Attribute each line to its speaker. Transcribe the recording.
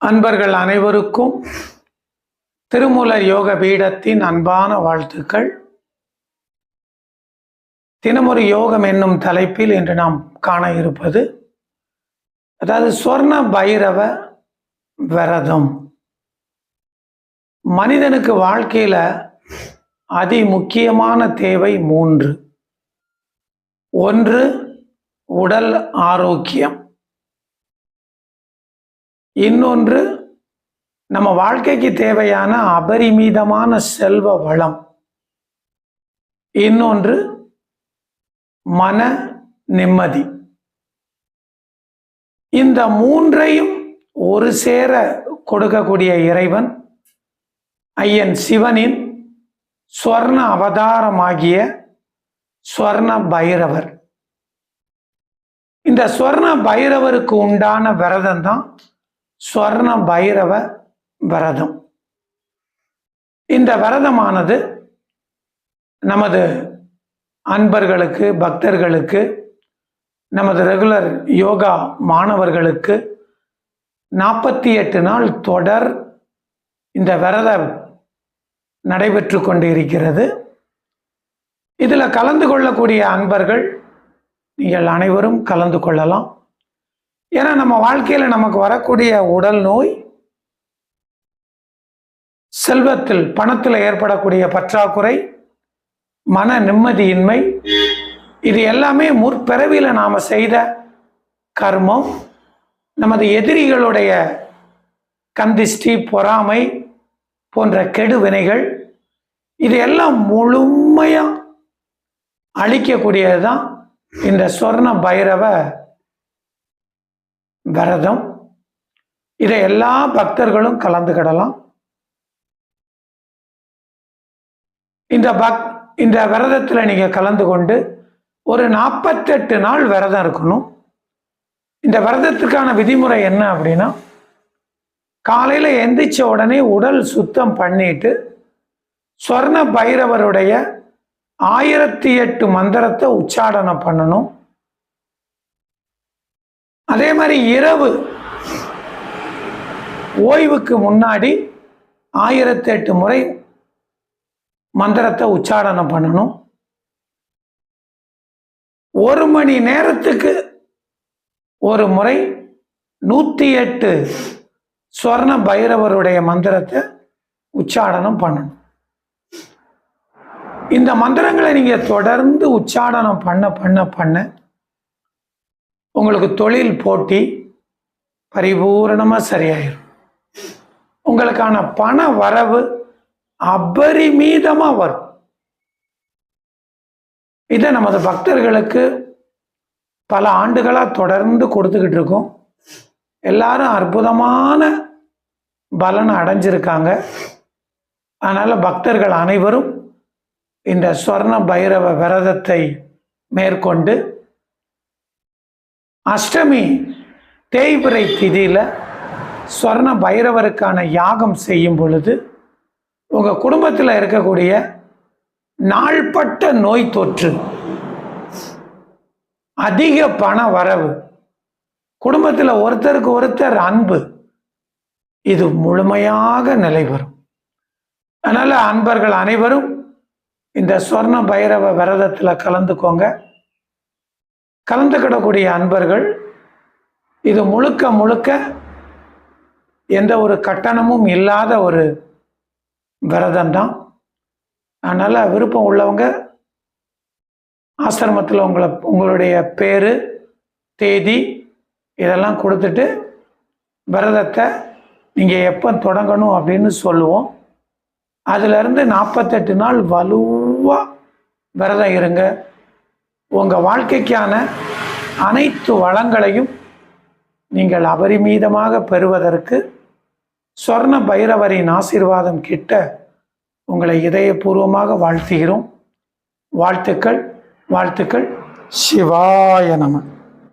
Speaker 1: அன்பர்கள் அனைவருக்கும் திருமூலர் யோக பீடத்தின் அன்பான வாழ்த்துக்கள். தினமொரு யோகம் என்னும் தலைப்பில் இன்று நாம் காண இருப்பது அதாவது சொர்ண பைரவ விரதம். மனிதனுக்கு வாழ்க்கையில அதி முக்கியமான தேவை மூன்று. ஒன்று உடல் ஆரோக்கியம். இன்னொன்று நம்ம வாழ்க்கைக்கு தேவையான அபரிமிதமான செல்வ வளம். இன்னொன்று மன நிம்மதி. இந்த மூன்றையும் ஒரு சேர கொடுக்கக்கூடிய இறைவன் ஐயன் சிவனின் ஸ்வர்ண அவதாரமாகிய ஸ்வர்ண பைரவர். இந்த ஸ்வர்ண பைரவருக்கு உண்டான விரதம் தான் ஸ்வர்ண பைரவ விரதம். இந்த விரதமானது நமது அன்பர்களுக்கு பக்தர்களுக்கு நமது ரெகுலர் யோகா மாணவர்களுக்கு நாற்பத்தி எட்டு நாள் தொடர் இந்த விரதம் நடைபெற்று கொண்டு இருக்கிறது இதில் கலந்து கொள்ளக்கூடிய அன்பர்கள் நீங்கள் அனைவரும் கலந்து கொள்ளலாம். ஏன்னா நம்ம வாழ்க்கையில் நமக்கு வரக்கூடிய உடல் நோய் செல்வத்தில் பணத்தில் ஏற்படக்கூடிய பற்றாக்குறை மன நிம்மதியின்மை இது எல்லாமே முற்பிறவியில் நாம் செய்த கர்மம். நமது எதிரிகளுடைய கந்திஷ்டி பொறாமை போன்ற கெடு வினைகள் இது எல்லாம் முழுமையாக அழிக்கக்கூடியது தான் இந்த சொர்ண பைரவ விரதம். இதை எல்லா பக்தர்களும் கலந்துக்கிடலாம் இந்த பக் இந்த விரதத்தில் நீங்கள் கலந்து கொண்டு ஒரு நாற்பத்தெட்டு நாள் விரதம் இருக்கணும். இந்த விரதத்துக்கான விதிமுறை என்ன அப்படின்னா காலையில் எந்திரிச்ச உடனே உடல் சுத்தம் பண்ணிட்டு ஸ்வர்ண பைரவருடைய ஆயிரத்தி எட்டு மந்திரத்தை உச்சாடனம் பண்ணணும். அதே மாதிரி இரவு ஓய்வுக்கு முன்னாடி ஆயிரத்தி எட்டு முறை மந்திரத்தை உச்சாரணம் பண்ணணும். ஒரு மணி நேரத்துக்கு ஒரு முறை நூற்றி எட்டு ஸ்வர்ண பைரவருடைய மந்திரத்தை உச்சாடனம் பண்ணணும். இந்த மந்திரங்களை நீங்கள் தொடர்ந்து உச்சாடனம் பண்ண பண்ண பண்ண உங்களுக்கு தொழில் போட்டி பரிபூரணமாக சரியாயிடும் உங்களுக்கான பண வரவு அபரிமீதமாக வரும். இதை நமது பக்தர்களுக்கு பல ஆண்டுகளாக தொடர்ந்து கொடுத்துக்கிட்டு இருக்கோம். எல்லாரும் அற்புதமான பலனை அடைஞ்சிருக்காங்க. அதனால் பக்தர்கள் அனைவரும் இந்த ஸ்வர்ண பைரவ விரதத்தை மேற்கொண்டு அஷ்டமி தேய்பிறை திதியில் ஸ்வர்ண பைரவருக்கான யாகம் செய்யும் பொழுது உங்கள் குடும்பத்தில் இருக்கக்கூடிய நாள்பட்ட நோய் தொற்று அதிக பண வரவு குடும்பத்தில் ஒருத்தருக்கு ஒருத்தர் அன்பு இது முழுமையாக நிலை வரும் அதனால் அன்பர்கள் அனைவரும் இந்த சொர்ண பைரவ விரதத்தில் கலந்துக்கோங்க. கலந்துக்கிடக்கூடிய அன்பர்கள் இது முழுக்க முழுக்க எந்த ஒரு கட்டணமும் இல்லாத ஒரு விரதம் தான் அதனால் விருப்பம் உள்ளவங்க ஆசிரமத்தில் உங்களை உங்களுடைய பேர் தேதி இதெல்லாம் கொடுத்துட்டு விரதத்தை நீங்கள் எப்போ தொடங்கணும் அப்படின்னு சொல்லுவோம். அதிலிருந்து நாற்பத்தெட்டு நாள் வலுவாக விரதம் இருங்க. உங்கள் வாழ்க்கைக்கான அனைத்து வளங்களையும் நீங்கள் அபரிமீதமாக பெறுவதற்கு சொர்ண பைரவரின் ஆசீர்வாதம் கிட்ட உங்களை இதயபூர்வமாக வாழ்த்துகிறோம். வாழ்த்துக்கள் வாழ்த்துக்கள். சிவாய நமன்